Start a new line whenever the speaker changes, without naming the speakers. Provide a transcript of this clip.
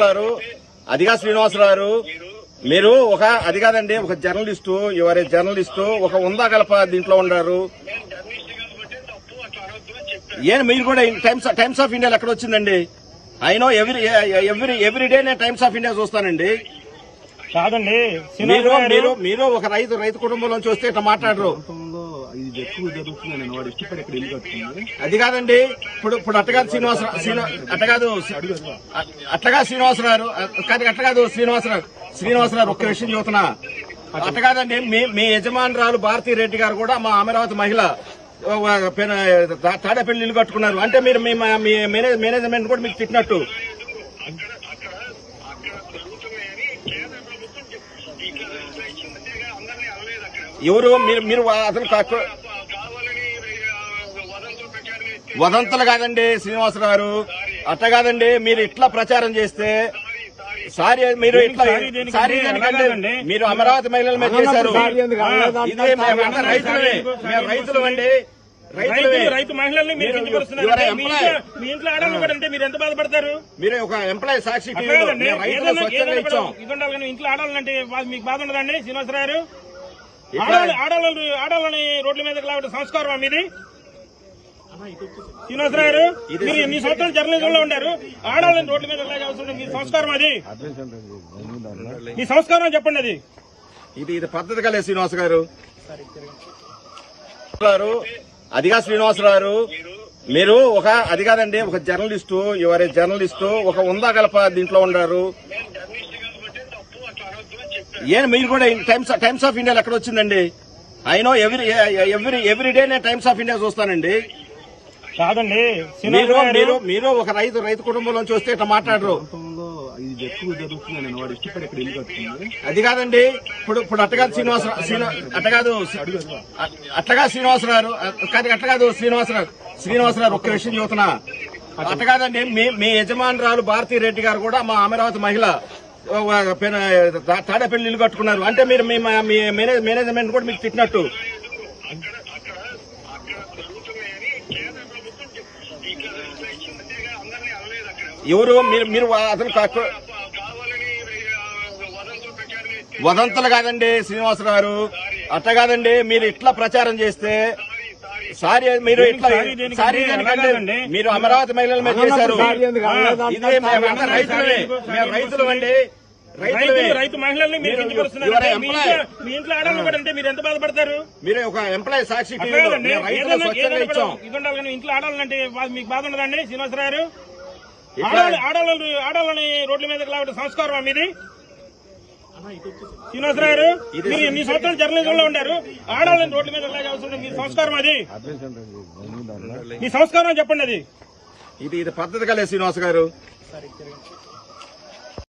గారు అదిగా శ్రీనివాసరావు గారు మీరు ఒక అది కాదండి ఒక జర్నలిస్టు ఎవరి జర్నలిస్టు ఒక ఉందా గలప దీంట్లో ఉన్నారు. ఏం మీరు కూడా టైమ్స్ టైమ్స్ ఆఫ్ ఇండియా ఎక్కడ వచ్చిందండి? I know every every every day నేను టైమ్స్ ఆఫ్ ఇండియా చూస్తానండి.
కాదండి
మీరు మీరు ఒక రైతు రైతు కుటుంబంలోంచి వస్తే ఇట్లా మాట్లాడరు.
ఇది ఎక్కువ జరుగుతుంది నేను వాడు ఇష్టపడి ఇక్కడ ఇల్లు కట్టుకుంది.
అది కాదండి ఇప్పుడు ఇప్పుడు అట్టగాదు శ్రీనివాసరావు శ్రీనివా అట్టగాదు అట్టగా శ్రీనివాసరావు కాదు అట్టగాదు శ్రీనివాసరావు శ్రీనివాసరావు ఒక్క విషయం చెబుతున్నా. అట్టగాదండి మీ మీ యజమానురాలు భారతీ రెడ్డి గారు కూడా మా అమరావతి మహిళ తాడేపల్లి ఇల్లు కట్టుకున్నారు. అంటే మీరు మీ మా- మీ మేనేజ్ మేనేజ్మెంట్ కూడా మీకు తిట్టినట్టు. ఎవరు? మీరు మీరు అతను కా- వదంతులు కాదండి శ్రీనివాసరావు గారు. అట్ట కాదండి మీరు ఇట్లా ప్రచారం చేస్తే సారీ మీరు ఇట్లా
సారీ దేనికండి?
మీరు అమరావతి మహిళల మీద చేశారు. ఇదే రైతులమే మేము రైతులు అండి
రైతు మహిళల్ని మీరు
మీరు
మీ. ఇంట్లో ఆడవాళ్ళు అంటే ఎంత బాధపడతారు?
మీరు ఒక ఎంప్లాయీ సాక్షి
ఇంట్లో ఆడాలంటే మీకు బాధ ఉండదండి శ్రీనివాసరావు గారు? ఆడవాళ్ళు ఆడవాళ్ళు ఆడవాళ్ళని రోడ్ల మీదకి లాగడం సంస్కారం మీది? శ్రీనివాసరావు గారు
ఇది-
మీరు మీ సంవత్సరాలు జర్నలిజంలో ఉండారు ఆడవాళ్ళని రోడ్ల మీద లాగాల్సిన మీ సంస్కారం అది. మీ సంస్కారం చెప్పండి అది.
ఇది ఇది పద్ధతి కలే శ్రీనివాస్ గారు. గారు అదిగా శ్రీనివాసరావు మీరు ఒక అది కాదండి ఒక జర్నలిస్టు ఎవరి జర్నలిస్టు ఒక ఉందా గలప దీంట్లో ఉన్నారు. ఏం మీరు కూడా టైమ్స్ టైమ్స్ ఆఫ్ ఇండియా ఎక్కడ వచ్చిందండి? I know every every every day నేను టైమ్స్ ఆఫ్ ఇండియా చూస్తానండి.
కాదండి
మీరు మీరు మీరు ఒక రైతు రైతు కుటుంబంలోంచి వస్తే ఇట్లా మాట్లాడరు. అది కాదండి. ఇప్పుడు ఇప్పుడు అట్టగాదు శ్రీనివాసరావు శ్రీనివా అట్టగాదు అట్టగా శ్రీనివాసరావు కాదు అట్టగాదు శ్రీనివాసరావు శ్రీనివాసరావు ఒక్క విషయం చెబుతున్నా. అట్టగాదండి మీ మీ యజమానురాలు భారతీ రెడ్డి గారు కూడా మా అమరావతి మహిళ. తాడేపల్లి ఇల్లు కట్టుకున్నారు. అంటే మీరు మీ మీ మేనేజ్ మేనేజ్మెంట్ కూడా మీకు తిట్టినట్టు. ఎవరు? మీరు మీరు అతను కా- వదంతులు కాదండి శ్రీనివాసరావు గారు. అట్ట కాదండి మీరు ఇట్లా ప్రచారం చేస్తే సారీ మీరు. మీరు అమరావతి మహిళల మీద చేశారు. ఇదే మేము రైతులు అండి.
రైతు మహిళల్ని మీరు మీ. ఇంట్లో మీ ఇంట్లో ఆడవాళ్ళు కూడా అంటే మీరు ఎంత బాధపడతారు?
మీరు ఒక ఎంప్లాయీ సాక్షి
ఇంట్లో ఆడాలంటే మీకు బాధ ఉండదండి శ్రీనివాసరావు
ఇట్లా-
ఆడవాళ్ళు ఆడవాళ్ళు ఆడవాళ్ళని రోడ్ల మీదకి లాగడం సంస్కారం మీది? శ్రీనివాసరావు గారు మీరు ఎన్ని సంవత్సరాలు జర్నలిజంలో ఉండారు ఆడాలని రోడ్ల మీద మీ సంస్కారం అది. మీ సంస్కారం చెప్పండి అది.
ఇది ఇది పద్ధతి కలే శ్రీనివాస గారు.